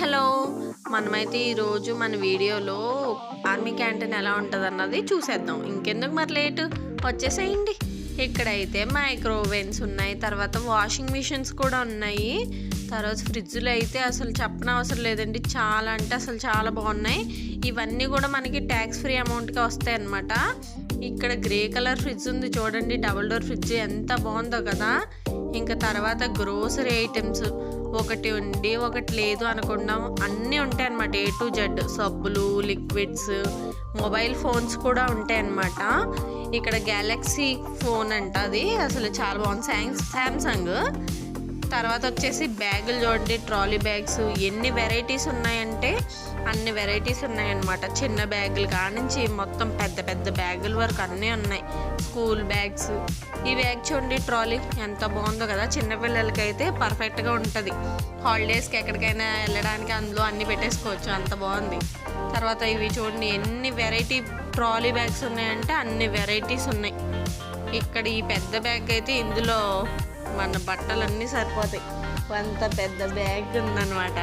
Hello. మనమైతే ఈరోజు మన వీడియోలో ఆర్మీ క్యాంటీన్ ఎలా ఉంటుంది అన్నది చూసేద్దాం. ఇంకెందుకు మరి లేట్? వచ్చేసేయండి. ఇక్కడైతే మైక్రోవెన్స్ ఉన్నాయి తర్వాత వాషింగ్ మిషన్స్ కూడా ఉన్నాయి. తర్వాత ఫ్రిడ్జ్లు అయితే అసలు చెప్పనవసరం లేదండి. చాలా అంటే అసలు చాలా బాగున్నాయి. ఇవన్నీ కూడా మనకి ట్యాక్స్ ఫ్రీ అమౌంట్కి వస్తాయి అన్నమాట. ఇక్కడ గ్రే కలర్ ఫ్రిడ్జ్ ఉంది చూడండి. డబుల్ డోర్ ఫ్రిడ్జ్ ఎంత బాగుందో కదా. ఇంకా తర్వాత గ్రోసరీ ఐటమ్స్ ఒకటి ఉండి ఒకటి లేదు అనుకున్నాం. అన్నీ ఉంటాయి అన్నమాట ఏ టు జెడ్ సబ్బులు లిక్విడ్స్ మొబైల్ ఫోన్స్ కూడా ఉంటాయి అన్నమాట. ఇక్కడ గ్యాలక్సీ ఫోన్ అంట అది. అసలు చాలా బాగుంది. శాంగ్ శాంసంగ్ తర్వాత వచ్చేసి బ్యాగులు చూడండి ట్రాలీ బ్యాగ్స్. ఎన్ని వెరైటీస్ ఉన్నాయంటే అన్ని వెరైటీస్ ఉన్నాయన్నమాట. చిన్న బ్యాగులు కానించి మొత్తం పెద్ద పెద్ద బ్యాగుల వరకు అన్నీ ఉన్నాయి. School bags. ఈ బ్యాగ్ చూడండి ట్రాలీ. ఎంత బాగుందో కదా. చిన్నపిల్లలకి అయితే పర్ఫెక్ట్గా ఉంటుంది. హాలిడేస్కి ఎక్కడికైనా వెళ్ళడానికి అందులో అన్ని పెట్టేసుకోవచ్చు. అంత బాగుంది. తర్వాత ఇవి చూడండి ఎన్ని వెరైటీ ట్రాలీ బ్యాగ్స్ ఉన్నాయంటే అన్ని వెరైటీస్ ఉన్నాయి. ఇక్కడ ఈ పెద్ద బ్యాగ్ అయితే ఇందులో మన బట్టలన్నీ సరిపోతాయి. అంత పెద్ద బ్యాగ్ ఉందన్నమాట.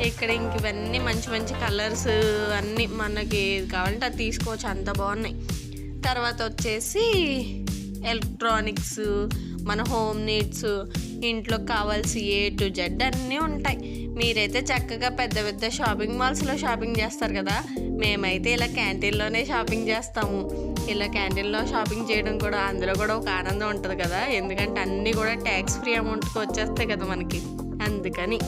ఇక్కడ ఇంక ఇవన్నీ మంచి మంచి కలర్స్ అన్నీ మనకి ఏది కావాలంటే అది తీసుకోవచ్చు. అంత బాగున్నాయి. తర్వాత వచ్చేసి ఎలక్ట్రానిక్స్ మన హోమ్ నీడ్స్ ఇంట్లో కావాల్సి ఏ టు జెడ్ అన్నీ ఉంటాయి. మీరైతే చక్కగా పెద్ద పెద్ద షాపింగ్ మాల్స్లో షాపింగ్ చేస్తారు కదా? మేమైతే ఇలా క్యాంటీన్లోనే షాపింగ్ చేస్తాము. ఇలా క్యాంటీన్లో షాపింగ్ చేయడం కూడా అందులో కూడా ఒక ఆనందం ఉంటుంది కదా? ఎందుకంటే అన్నీ కూడా ట్యాక్స్ ఫ్రీ అమౌంట్కి వచ్చేస్తాయి కదా మనకి. అందుకని.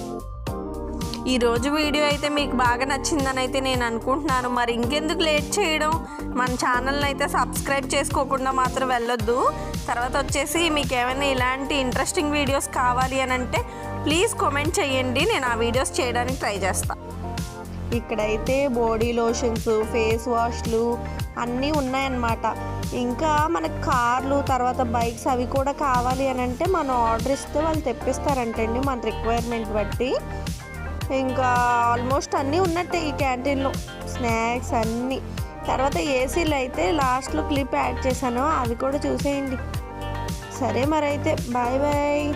ఈరోజు వీడియో అయితే మీకు బాగా నచ్చిందని అయితే నేను అనుకుంటున్నాను. మరి ఇంకెందుకు లేట్ చేయడం? మన ఛానల్ని అయితే సబ్స్క్రైబ్ చేసుకోకుండా మాత్రం వెళ్ళొద్దు. తర్వాత వచ్చేసి మీకు ఏమైనా ఇలాంటి ఇంట్రెస్టింగ్ వీడియోస్ కావాలి అని అంటే ప్లీజ్ కామెంట్ చేయండి. నేను ఆ వీడియోస్ చేయడానికి ట్రై చేస్తాను ఇక్కడైతే బాడీ లోషన్స్ ఫేస్ వాష్లు అన్నీ ఉన్నాయన్నమాట. ఇంకా మనకు కార్లు తర్వాత బైక్స్ అవి కూడా కావాలి అని అంటే మనం ఆర్డర్ ఇస్తే వాళ్ళు తెప్పిస్తారంటండి మన రిక్వైర్మెంట్ బట్టి. ఇంకా ఆల్మోస్ట్ అన్నీ ఉన్నట్టే ఈ క్యాంటీన్లో. స్నాక్స్ అన్నీ. తర్వాత ఏసీలు అయితే లాస్ట్లో క్లిప్ యాడ్ చేశాను. అవి కూడా చూసేయండి. సరే మరి అయితే బాయ్ బాయ్.